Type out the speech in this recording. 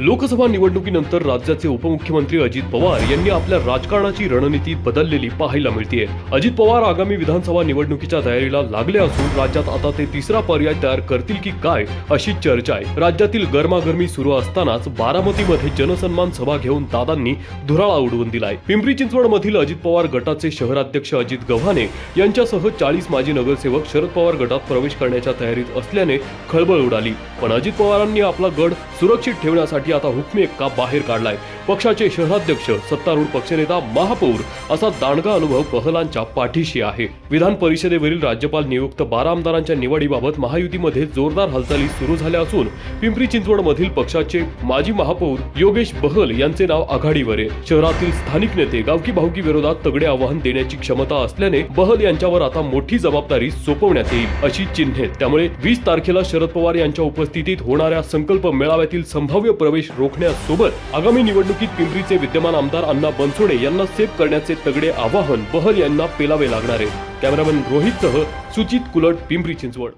लोकसभा निवडणुकीनंतर राज्याचे उपमुख्यमंत्री अजित पवार यांनी आपल्या राजकारणाची रणनीती बदललेली पाहायला मिळतीये. अजित पवार आगामी विधानसभा निवडणुकीच्या तयारीला लागले असून राज्यात आता ते तिसरा पर्याय तयार करतील की काय अशी चर्चा आहे. राज्यातील गरमागरमी सुरू असतानाच बारामतीमध्ये जनसन्मान सभा घेऊन दादांनी धुराळा उडवून दिलाय. पिंपरी चिंचवड मधील अजित पवार गटाचे शहराध्यक्ष अजित गव्हाणे यांच्यासह चाळीस माजी नगरसेवक शरद पवार गटात प्रवेश करण्याच्या तयारीत असल्याने खळबळ उडाली. पण अजित पवारांनी आपला गड सुरक्षित ठेवण्यासाठी आता हुकमी बाहेर काढलाय. पक्षाचे शहराध्यक्ष सत्तारूढ पक्षनेता महापौर असा दांडगा अनुभव बहलांच्या पाठीशी आहे. विधान परिषदेवरील राज्यपाल नियुक्त बारा आमदारांच्या निवडीबाबत महायुतीमध्ये जोरदार हालचाली सुरू झाल्या असून पिंपरी चिंचवड मधील पक्षाचे माजी महापौर योगेश बहल यांचे नाव आघाडीवर आहे. शहरातील स्थानिक नेते गावकी भावकी विरोधात तगडे आवाहन देण्याची क्षमता असल्याने बहल यांच्यावर आता मोठी जबाबदारी सोपवण्यात येईल अशी चिन्हे. त्यामुळे वीस तारखेला शरद पवार यांच्या उपस्थितीत होणाऱ्या संकल्प मेळाव्यातील संभाव्य प्रवेश रोखण्यासोबत आगामी निवडणुकीत पिंपरीचे विद्यमान आमदार अण्णा बनसोडे यांना सेफ करण्याचे तगडे आवाहन बहल यांना पेलावे लागणार आहे. कॅमेरामॅन रोहितसह सुचित कुलट पिंपरी चिंचवड.